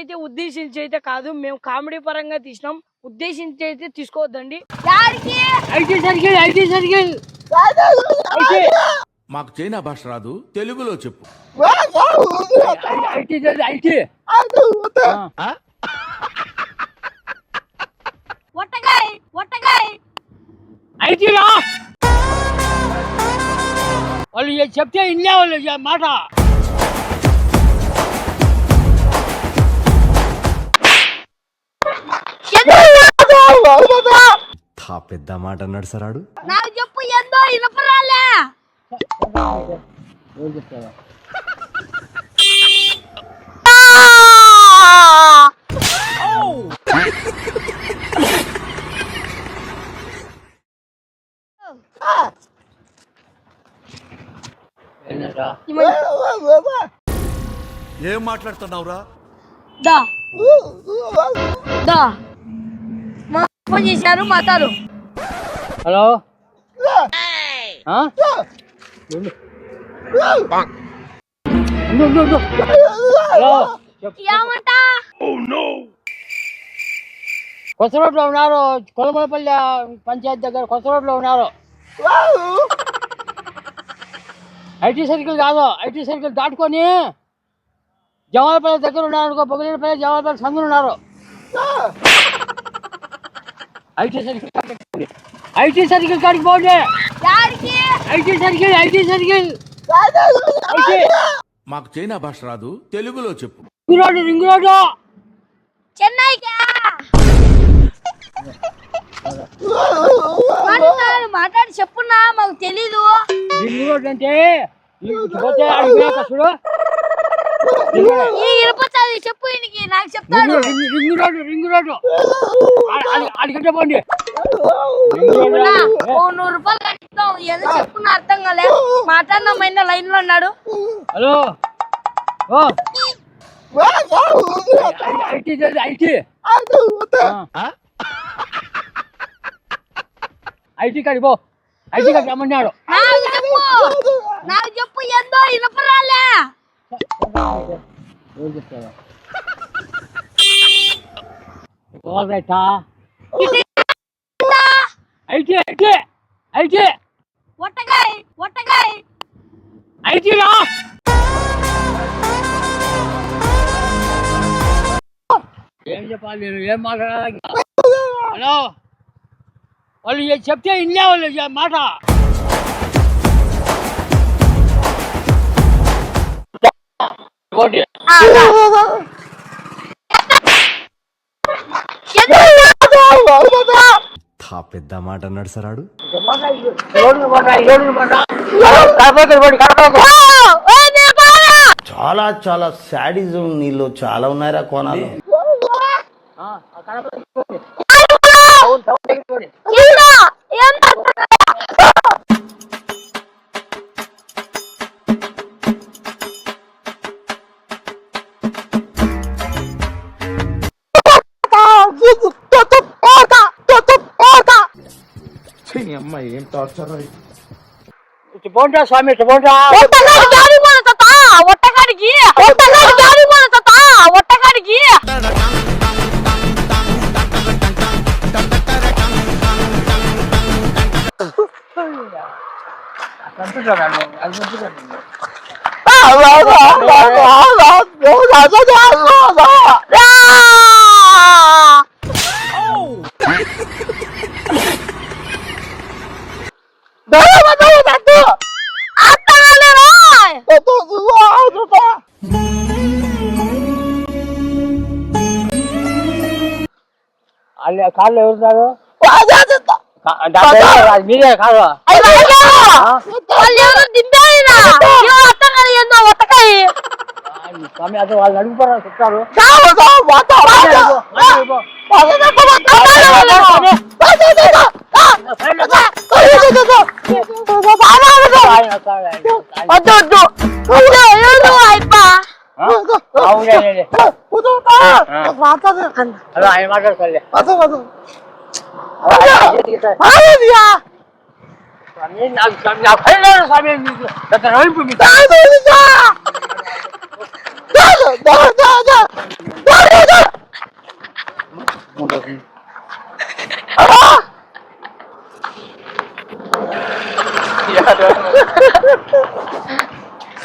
అయితే ఉద్దేశించి అయితే కాదు మేము కామెడీ పరంగా తీసినాం. ఉద్దేశించి అయితే తీసుకోవద్దండి. యాడికి ఐటీ సర్కిల్ ఐటీ సర్కిల్ మాకు చైనా భాష రాదు తెలుగులో చెప్పు. ఐటీ ఐటీ ఒట్టకాయ్ ఒట్టకాయ్ ఐటీ రా వాళ్ళు ఏ చెప్తే ఇన్లే వాళ్ళు మాట? పెద్ద మాట అన్నాడు సరాడు నాకు చెప్పు ఎందో ఇనపరాలే ఏం మాట్లాడుతున్నావురా? దా. దా. మా ఫోన్ చేశారు మాతారు హలో. హలో. ఏమంట? కొత్త రోడ్లో ఉన్నారు కొలమలపల్లి పంచాయతీ దగ్గర కొత్త రోడ్లో ఉన్నారు. ఐటీ సర్కిల్ కాదు ఐటీ సర్కిల్ దాటుకొని జవాలపల్లి దగ్గర ఉన్నారు అనుకో పొగలేపల్లి జవాలపల్లి సందులు ఉన్నారు. ఐటీ సర్కిల్ ఐటీ సర్కిల్ కాడికి పోండి. IT circle IT circle. మాకు చైనా భాష రాదు తెలుగులో చెప్పు. Ring road ring road. చెన్నైకా? మాట్లాడు చెప్పున్నా మాకు తెలీదు. రింగ్ రోడ్డు అంటే పోతే అడిగి పోయాక చూడు. చెప్పు నాకు చెప్తాడు. Ring ring- ring road ring road. ఆడ- ఆడ- ఆడికంటే పోండి. నూరు రూపాయలు కట్టిస్తాం ఏదో చెప్పున్నా అర్థం కాలే. మాట్లాడిన మైన లైన్లో ఉన్నాడు? హలో? ఓ? ఐటీ కాడికి పో. ఐటీ కాడికి రమ్మన్నాడు. నాకు చెప్పు. ఎందో ఇనపరాలే చెప్తావా ఆల్ రైటా ఐటీ ఐటీ ఐటీ ఒట్టకాయ్ ఒట్టకాయ్ ఐటీ రా ఏం చెప్పాలి నేను ఏం మాట్లాడాలి హలో వాళ్ళు ఏ చెప్తే ఇన్లే వాళ్ళు ఏ మాట ఒకటి. తా పెద్ద మాట అన్నాడు సరాడు రోడ్డు చాలా చాలా శాడిజం నీళ్ళు చాలా ఉన్నాయిరా కోణాలు. ఇటు పోండ్రా స్వామి ఇటు పోండ్రా ఒట్టగాడికి ఒట్టగాడికి. పంపుతున్నాను, అది పంపుతున్నాను. వాళ్ళు కాళ్ళు ఎవరున్నారు కా- డాక్టర్ గారు, అది మీరే కాదు వాళ్ళు ఎవరో దింపారినా ఒట్టగాడి ఏందో ఒట్టకాయ ఆ, ఈ స్వామి అదే వాళ్ళు అడుగుతారు చెప్తారు వద్దు వద్దు 무섭다. 어. 아, 아. 아, 맞아서 간다. 얼마 안 맞아서 걸려. 맞아 맞아. 맞아. 아니야. 나나 팔려는 사람이 나도 넓습니다. 나도 있어. 나도 나도 나도 나도 나도. 아! 야, 너.